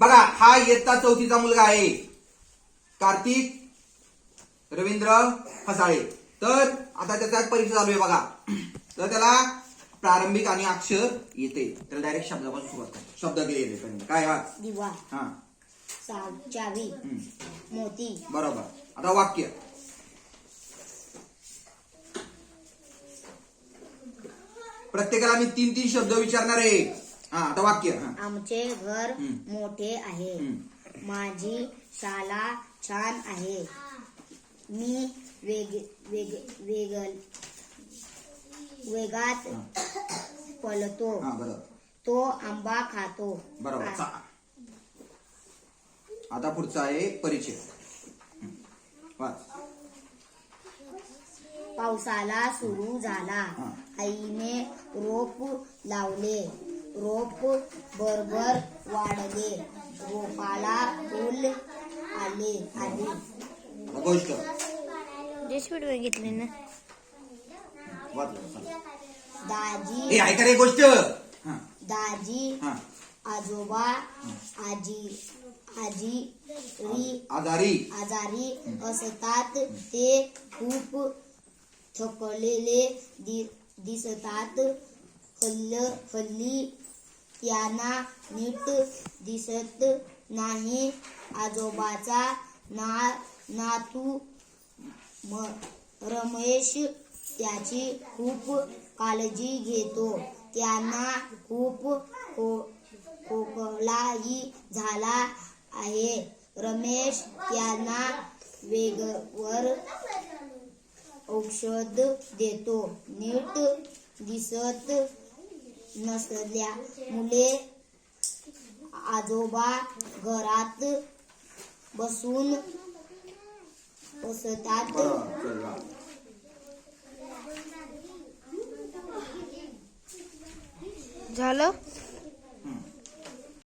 बघा हा इयत्ता चौथीचा मुलगा आहे. कार्तिक रवींद्र फसाळे. तर आता त्याचा परीक्षा चालू आहे बघा. तर त्याला प्रारंभिक आणि अक्षर येते. त्याला डायरेक्ट शब्दापासून सुरुवात कर शब्द येते पहिल्यांदा. काय हा? दिवा. हा. चावी. मोती. बरोबर. आता वाक्य. प्रत्येकाला मी तीन तीन शब्द विचारणार आहे. हा आता वाक्य हा. आमचे घर हम्म. मोठे आहे. हम्म. माझी शाळा छान आहे. मी वेग वेग वेगल वेगात. पळतो. हा बरोबर. तो आंबा खातो. बरोबर आ- चा- आता पुढचा आहे परिचय. हं. वाच. पावसाला सुरू झाला. हा. आईने रोप लावले. रोप बरोबर वाढले. रोपाला फुल आले आली गोष्ट घेतले ना दाजी. ऐका रे गोष्ट. हा. दाजी. हा. आजोबा. आजी. आजी. री. आजारी. आजारी असतात. ते खूप थकलेले दिसतात. हल्ल हल्ली त्यांना नीट दिसत नाही. आजोबाचा ना नातू म रमेश त्याची खूप काळजी घेतो. त्यांना खूप खो- खोकलाही झाला आहे. रमेश त्यांना वेगवर औषध देतो. नीट दिसत नसल्या मुले आजोबा घरात बसून बसतात. झालं?